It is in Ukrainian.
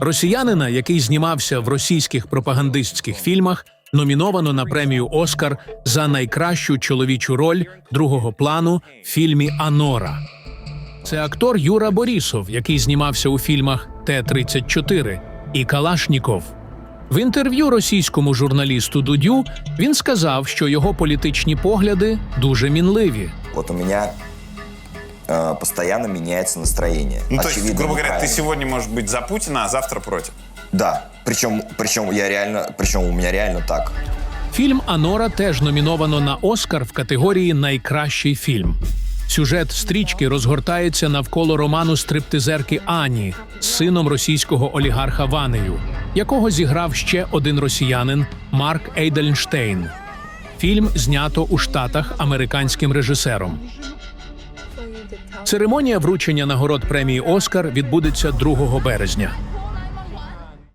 Росіянина, який знімався в російських пропагандистських фільмах, номіновано на премію Оскар за найкращу чоловічу роль другого плану в фільмі Анора. Це актор Юра Борісов, який знімався у фільмах Т-34 і Калашніков. В інтерв'ю російському журналісту Дудю він сказав, що його політичні погляди дуже мінливі. Вот у меня э, постоянно меняется настроение. Ну, то есть, Очевидно, грубо говоря, ты неправильно. сегодня можешь быть за Путина, а завтра против. Да, причем, причем я реально, причем у меня реально так. Фільм Анора теж номіновано на Оскар в категорії Найкращий фільм. Сюжет стрічки розгортається навколо роману стриптизерки Ані з сином російського олігарха Ванею, якого зіграв ще один росіянин Марк Ейдельштейн. Фільм знято у Штатах американським режисером. Церемонія вручення нагород премії Оскар відбудеться 2 березня.